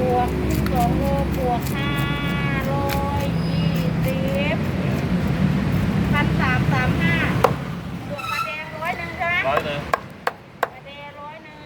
บวกสองโลบวกห้าร้อยยี่สิบพันสามสามห้าบวกปลาแดงร้อยหนึ่งใช่ไหมร้อยหนึ่งปลาแดงร้อยหนึ่ง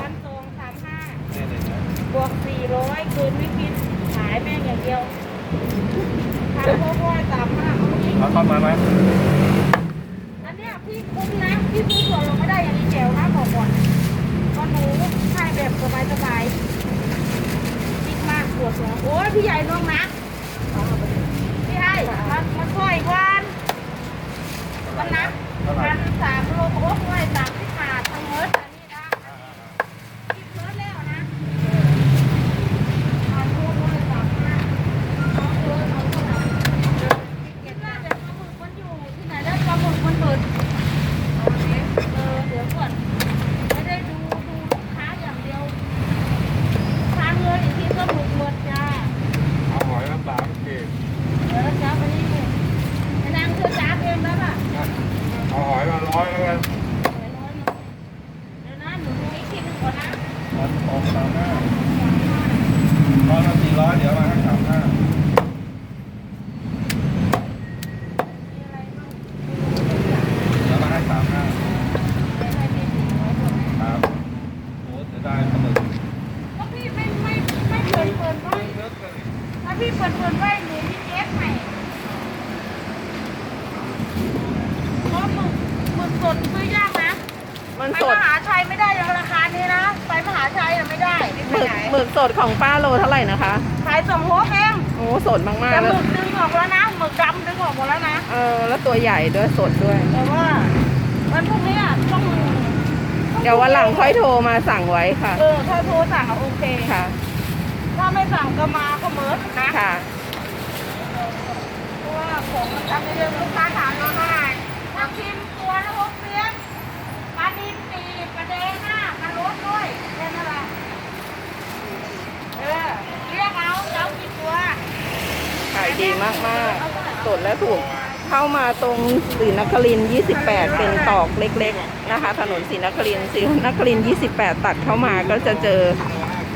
พันสองสามห้านี่หนึ่งนะบวกสี่ร้อยคืนไม่คิดขายแม่งอย่างเดียวพันพ่อพ่อสามห้าเอาอีก เอาเข้ามาไหมอันเนี้ยพี่คุ้มนะ พี่ซื้อส่วนลงไม่ได้อย่างนี้แจ๋วนะบอกก่อนก็หนูให้แบบสบายสบายๆคิดมาก ปวดหัวโอ้ยพี่ใหญ่น้องนะพี่ให้มามาช่วยว่ากันนะ เท่าไหร่ พันสามโลโอ้ยสามสิบบาททั้งหมดอันนี้นะคิดเพิ่มแล้วนะพันโลโอ้ยสามห้าเอาเลยเอาเท่าไหร่คิดว่าแต่ปลาหมึกมันอยู่ที่ไหนแล้วปลาหมึกมันเปิด เออเดี๋ยวก่อนไม่ได้ดูดูลูกค้าอย่างเดียวลูกค้าเงินอีกทีก็หมดหมดจ้า เอาหอยมาสามขีด เออจ้าวันนี้เนี่ยไอ้นางเธอจ้าเองแล้วป่ะ เอาหอยมาร้อยแล้วกัน เดี๋ยวน้อยหน่อยเดี๋ยวนะหนูดูอีกทีหนึงก่อนนะ ร้อยสองสามห้าร้อยละสี่ร้อยเดี๋ยวมาให้สามห้า มีอะไรบ้าง เดี๋ยวมาให้สามห้า มีอะไรมีสี่ร้อยก่อนนะครับ โอ้เสียดายปลาหมึก ก็พี่ไม่ไม่ไม่เปิดเปิดไว้ถ้าพี่เปิดเปิดไว้หนูมีเอฟใหม่เพราะหมึกหมึกสดซื้อยากนะ มัน ไป ส ม ด หาชัยไม่ได้ยังราคานี้นะ ไปมหาชัยน่ะไม่ได้หมึกหมึกสดของป้าโลเท่าไหร่นะคะขายส่งหัวแพงโอ้สดมากแต่ๆหแล้วมึกดึงออกแล้วนะหมึกดำดึงออกหมดแล้วนะ เออแล้วตัวใหญ่ด้วยสดด้วย แต่ว่าวันพรุ่งนี้อะต้องเดี๋ยววันหลังค่อยโทรมาสั่งไว้ค่ะ เออถ้าโทรสั่งอะโอเค ค่ะ ถ้าไม่สั่งก็มาก็เมิร์ดนะ ค่ะ เพราะว่าของมันทำไม่เยอะลูกค้าถามเราเท่าไหร่ถ้าพิมพ์ตัวละหกเสียงปลาดินปีปลาแดงห้าปลาโรสด้วยแค่นั้นแหละเออเรียกเอาเจ้ากี่ตัว ขายดีมาก สดและถูก เข้ามาตรงศรีนครินทร์28 เป็นตอกเล็กๆนะคะ ถนนศรีนครินทร์ศรีนครินทร์28 ตัดเข้ามาก็จะเจอ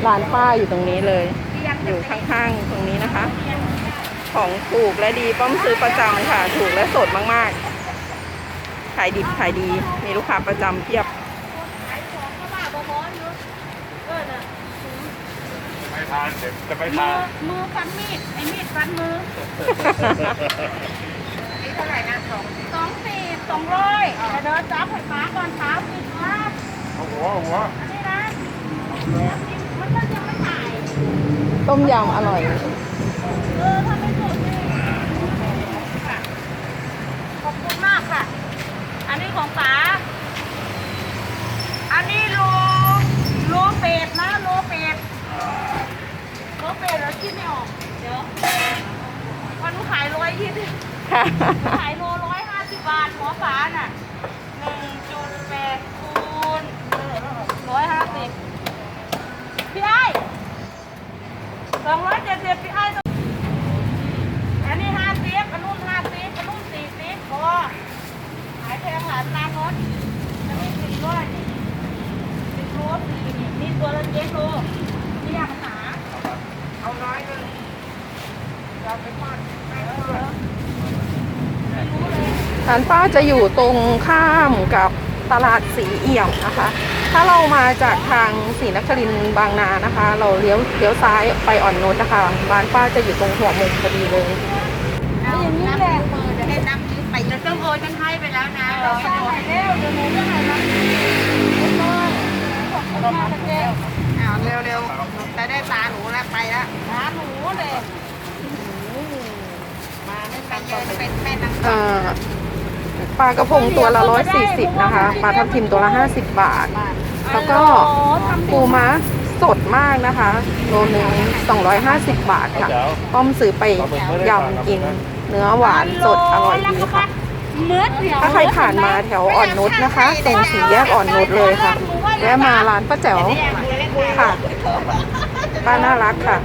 ร้านป้าอยู่ตรงนี้เลย อยู่ข้างๆตรงนี้นะคะ ของถูกและดีป้อมซื้อประจำค่ะ ถูกและสดมากๆขายดิบขายดีมีลูกค้าประจำเพียบ ขายของก็บ้าบอๆอยู่เออน่ะ ไม่ ทานเดี๋ยวจะไม่มืทาอนมือฟันมีดไอ้มีดฟันมือนี่เท่าไหร่นะสองสองสี่สองร้อยแต่เดินจับไฟฟ้าก่อนเช้ากินว่าเอาหัวเอาหัวอันนี้นะมันก็ยังไม่ถ่ายต้มยำอร่อย เออถ้าไม่สดนี่ค่ะขอบคุณมากค่ะ อันนี้ของป๋าอันนี้โลโลเป็ดนะโลเป็ด โลเป็ดแล้วคิดไม่ออก เดี๋ยววันนู้ขายร้อยยี่สิบค่ะขายโลร้อยห้าสิบบาทหัวฝาน่ะหนึ่งจุดแปดคูณร้อยห้าสิบพี่ไอ้สองร้อยเจ็ดสิบพี่ไอ้ต้องอันนี้ห้าสิบอันนู้นห้าสิบอันนู้นสี่สิบพอขายแพงหลานตามรถอันนี้สี่ร้อยนี่สิบโลสี่นี่นี่ตัวละเจ็ดโลนี่อยากหาเอาน้อยเลยเราไปทอดไม่รู้เลยไม่รู้เลย ร้านป้าจะอยู่ตรงข้ามกับตลาดสีเอี่ยมนะคะ ถ้าเรามาจากทางศรีนครินทร์บางนานะคะ เราเลี้ยวเลี้ยวซ้ายไปอ่อนนุชนะคะร้านป้าจะอยู่ตรงหัวมุมพอดีเลยเอาอย่างนี้แหละมือจะให้น้ำยืมไปจะต้องโอนกันให้ไปแล้วนะเราจะโอนแล้วเดี๋ยวหนูจะให้น้ำยืมขอบคุณมากนะเจ๊เอาเร็วๆแต่ได้ตาหนูแล้วไปแล้วหาหนูเลยมาไม่ไปเยืนเป็นแม่นางเอ่อ ปลากระพงตัวละ140นะคะปลาทับทิมตัวละ50บาท แล้วก็ปูม้าสดมากนะคะโลนึง250บาทค่ะป้อมซื้อไปยำกิน เนื้อหวานสดอร่อยดีค่ะเมื่อเดียวถ้าใครผ่านมาแถวอ่อนนุชนะคะตรงสี่แยกอ่อนนุชเลยค่ะแวะมาร้านป้าแจ๋วค่ะป้าน่ารักค่ะ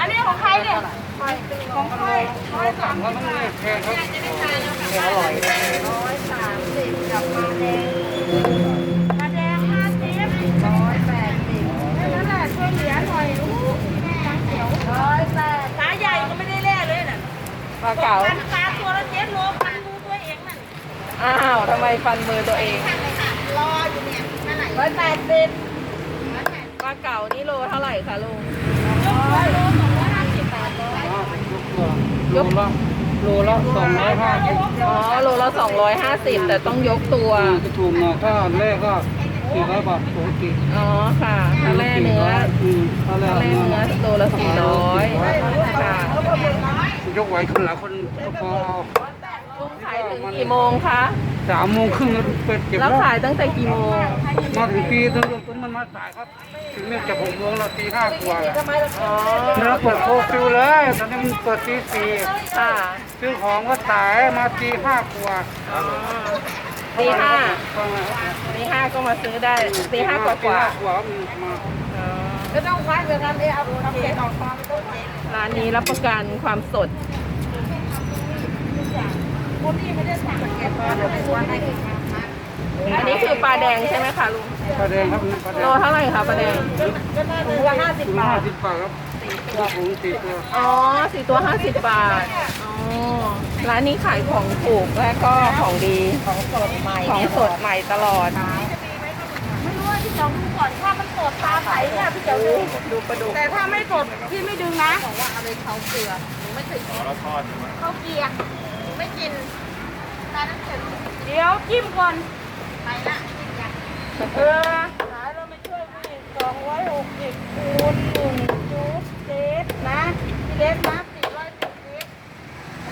อันนี้ของใครเนี่ย ของค่อยร้อยสามสิบบาทเนี่จะได้ทานแล้วกับร้อยสามสิบกับมาแดงมาแดงห้าสิบร้อยแปดสิบนั่นแหละช่วยเหลือหน่อยลูกแม่เขียวร้อยแปดตาใหญ่ก็ไม่ได้แล่เลยน่ะปลาเก๋าปลาตัวละเจ็ดโลฟันมือตัวเองน่ะอ้าวทำไมฟันมือตัวเองรออยู่เนี่ยนั่นไหนร้อยแปดสิบปลาเก๋านี่โลเท่าไหร่คะลุงร้อยโล โลละโลละสองร้อยห้าสิบอ๋อโลละ250 แต่ต้องยกตัว จะถูกหน่อยถ้าแรกก็สี่ร้อยบาทปกติอ๋อค่ะถ้าแร่เนื้ออืมถ้าแรถ้ากแร่เนื้อโลละ400ค่ะยกไหวคนละคนก็พอเอาลุงขายถึงกี่โมงคะ สามโมงครึ่งแล้วเปิดเก็บแล้วแล้วขายตั้งแต่กี่โมงมาถึงปีตำรวจคน มันมาสายครับถึงเนี่ยจะหกโมงแล้วตีห้ากว่าแล้วอ๋อเราเปิดโคฟิวเลยตอนนี้มันเปิดตีสี่ค่ะซื้อของก็สายมาตีห้ากว่าอ๋อตีห้าตีห้าก็มาซื้อได้ตีห้ากว่ากว่าตีห้กว่ามันมาอ๋อไม่ต้องคว้าเดี๋ยวนั้นเองเอาทำเกล็ดออกมาไม่ต้องเกล็ดร้านนี้รับประกันความสดคนที่ไม่ได้สั่งเก็บมาเดี๋ยวไปวันให้ อันนี้คือปลาแดงใช่ไหมคะลุงปลาแดงครับปลาแดโลงเท่าไหร่คะปลาแดง ถุงละห้าสิบถุงบาห้าทสิบบาทครับตัวถุงสี่ตัวอ๋อสี่ตัวห้าสิบบาท อ๋อ ร้านนี้ขายของถูกและก็ของดี ของสดใหม่ของสดใหม่ตลอด ไม่รู้ว่าพี่เจ๋วดูก่อนถ้ามันสดตาใสเนี่ยพี่เจ๋วดูดูปลาดุกแต่ถ้าไม่สดพี่ไม่ดึงนะบอกว่าเอาไปเขาเกลือหนูไม่เคยกินเขาเกลียหนูไม่กินตาน้ำเค็มเดี๋ยวจิ้มก่อนไปละ เออขายเราไม่ช่วยพี่สองร้อยหกสิบคูณหนึ่งจุดเจ็ดนะพี่เล็กนะสี่ร้อยสิบเจ็ด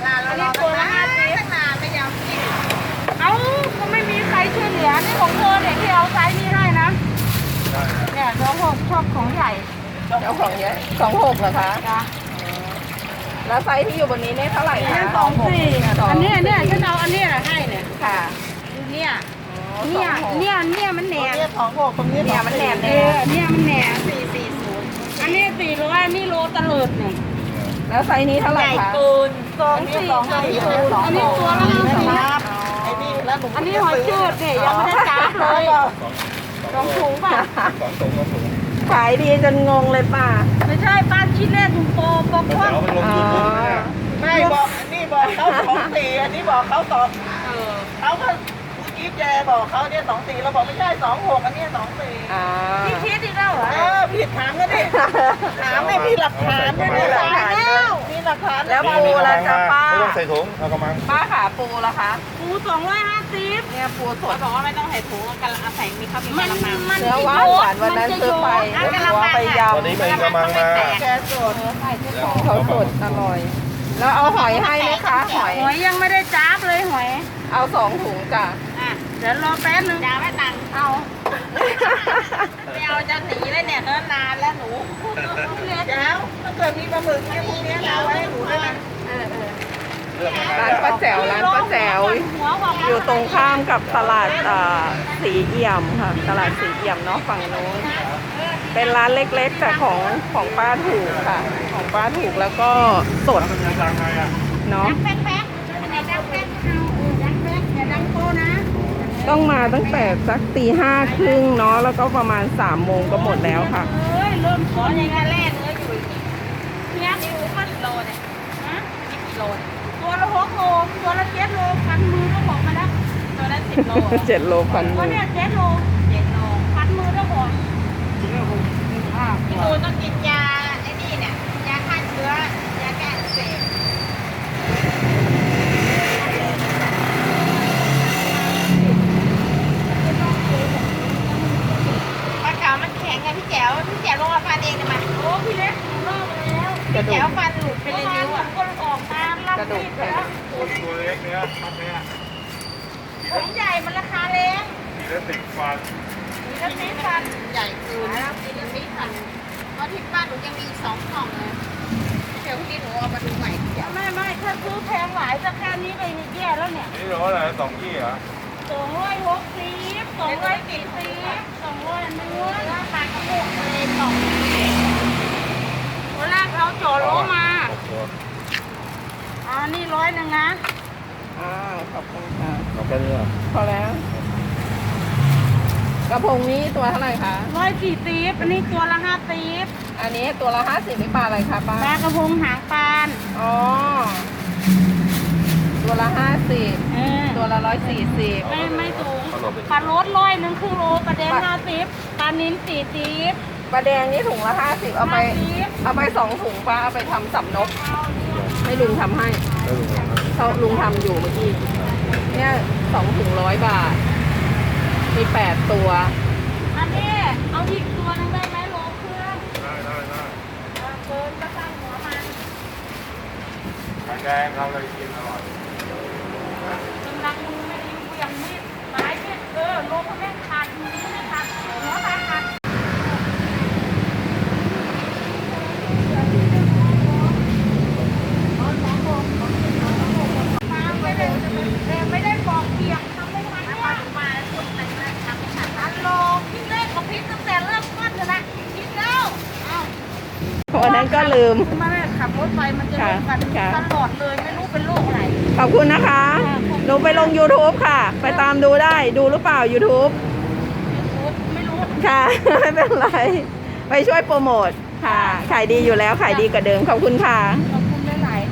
ลาเรารอตัวละห้าสิบตั้งนานไม่ยอมกินเอ้าก็ไม่มีใครช่วยเหลือนี่ของเธอเนี่ยที่เอาไซส์นี้ให้นะเนี่ยน้องผมชอบของใหญ่เจ้าของเยอะสองหกเหรอคะจ้ะแล้วไซส์ที่อยู่บนนี้เนี่ยเท่าไหร่คะสองสี่อันนี้เนี่ยฉันเอาอันนี้ให้เนี่ยค่ะเนี่ยอ๋อ เนี่ยสองหกเนี่ยเนี่ยมันแหนมของหกตรงนี้เนี่ยมันแหนมเอแน่อเนี่ยมันแหนมสี่สี่ศูนย์อันนี้สี่ร้อยอันนี้โลตะเลิดเนี่ยแล้วไซส์นี้เท่าไหร่คะสองสี่สองสี่อันนี้ตัวละห้าสิบครับไอ้นี่แล้วหนูอันนี้หอยเชือดเนี่ยยังไม่ได้จ้าบเลยสองถุงป่ะขายดีจนงงเลยป่ะไม่ใช่ป้าชิ้นแรกถุงโตโปกว่างอ๋อไม่บอกอันนี้บอกเขาสองสี่อันนี้บอกเขาสองเขาก็เมื่อกี้ แกบอกเขาเนี่ยสองสี่เราบอกไม่ใช่สองหกอันนี้สองสี่อ่า พี่คิดอีกแล้วเหรอเออผิดถามกันดิถามเนี่ยมีหลักฐานด้วยมีนะหลักฐานด้วย มีหลักฐานแล้วปูละจ้ะป้า ไม่ต้องใส่ถุงเอากระมัง ป้าขาปูละคะ ปูสองร้อยห้าสิบเนี่ยปูสดบอกว่าไม่ต้องใส่ถุงกันเอาใส่มีข้าวมีมันกะละมัง มันเนื้อหวานหวานวันนั้นซื้อไปหัวไปยำวันนี้ไปกระมังมาแกสดของเขาสดอร่อย แล้วเอาหอยให้ไหมคะ หอย หอยยังไม่ได้จ้าบเลยหอย เอาสองถุงจ้ะอะเดี๋ยวรอแป๊บนึงยาไม่ตังค์เอาไม่เอาจะหนีแล้วเนี่ยเนิ่นนานแล้วหนูเดี๋ยวถ้าเกิดมีปลาหมึกเนี่ยพวกเนี้ยเอาไว้ให้หนูด้วยนะร้านป้าแจ๋วร้านป้าแจ๋วหัวของอยู่ตรงข้ามกับตลาดอ่าสีเอี่ยมค่ะ ตลาดสีเอี่ยมเนาะฝั่งนู้นเป็นร้านเล็กๆแต่ของของป้าถูกค่ะ ของป้าถูกแล้วก็สดเนาะ ต้องมาตั้งแต่สักตีห้าครึ่งเนาะแล้วก็ประมาณสามโมงก็หมดแล้วค่ะ เอ้ยเริ่มขต้อนอยัย่างงไงนั้นแรกเนื้ออยู่อีกเนี่ยนี่หมูมันโลเนี่ยฮะนี่กิโลเนี่ยตัวละหกโลตัวละเจ็ดโลพันมือก็บอกมาแล้วตัวนั้นสิบโลเจ็ดโลพันก็มือเนี่ยเจ็ดโลเจ็ดโลพันมือก็บอกพี่ตูนต้องกินยาไอ้นี่เนี่ย ยาฆ่าเชื้อยาแก้อักเสบปลาเก๋ามันแข็งไงพี่แจ๋ วลงมาฟันเองเลยมั้ยโอ้พี่เล็กหนูเลิกแล้วกระพี่ดูแจ๋วกฟันหลุดไปเมื่เลอยวานนิ้วอะมก็ออกตามรับกระดูกผิดแล้วตัวเล็กเนื้อพันเนี้ยของใหญ่มันราคาแรงทีและสิบฟันมีกระสีฟันใหญ่เกินนะทีและสี่พันเพราะที่บ้านหนูยังมีอีกสองกล่องเลยเดี๋ยวพรุ่งนี้หนูเอามาดูใหม่เดี๋ยวไม่ไม่ถ้าซื้อแพงหลายสักแค่นี้ก็แย่แล้วเนี่ยนี่โลอะไรสองที่เหรอ สองร้อยหกสิบสองร้อยสี่สิบสองร้อยเนื้อแล้วปลากระโปงทะเลสองวันแรกเราจ่อโลมาหกตัวอ๋อนี่ร้อยหนึ่งนะอ่าขอบคุณค่ะเอาแค่นี้เหรอพอแล้วกระพงนี้ตัวเท่าไหร่คะร้อยสี่สิบอันนี้ตัวละห้าสิบอันนี้ตัวละห้าสิบนี่ปลาอะไรคะป้าปลากระพงหางปานอ๋อตัวละห้าสิบเออ ตัวละร้อยสี่สิบไม่ไม่สูงปลาโรสร้อยหนึ่งครึ่งโลปลาแดงห้าสิบปลานิ้นสี่สิบปลาแดงนี่ถุงละห้าสิบเอาไปห้าสิบเอาไปสองถุงป้าเอาไปทำสับนก ให้ลุงทำให้แล้วลุงเอาให้เขาลุงทำอยู่เมื่อกี้ เนี่ยสองถุงร้อยบาท มีแปดตัว อันนี้ เอาอีกตัวหนึงได้ไหมโลเครื่องได้ได้ได้เกินก็ตั้งหัวมันไข่แดงเราเลยกินอร่อย กำลังมือไม่ดีเหวี่ยงมีดไม้มีดเออโลเขาแม่งขาดมือไม่ขาดหัวขาดขาดมาไม่ได้แต่ไม่ได้ปอกเปียกทำไม่ทันเนี่ยมาคนแต่งหน้าทำไม่ทันอันโลพี่เลขกับพี่ตั้งแต่เริ่มต้นเลยนะคิดแล้วอ้าว วันนั้นก็ลืมมาขับรถไปมันจะลงกันค่ะตลอดเลยไม่รู้เป็นโรคอะไรขอบคุณนะคะ หนูไปลง YouTube ค่ะ ไปตามดูได้ดูหรือเปล่า YouTube ไม่รู้ค่ะ ไม่เป็นไร ไปช่วยโปรโมทค่ะ ขายดีอยู่แล้วขายดีกว่าเดิมขอบคุณค่ะขอบ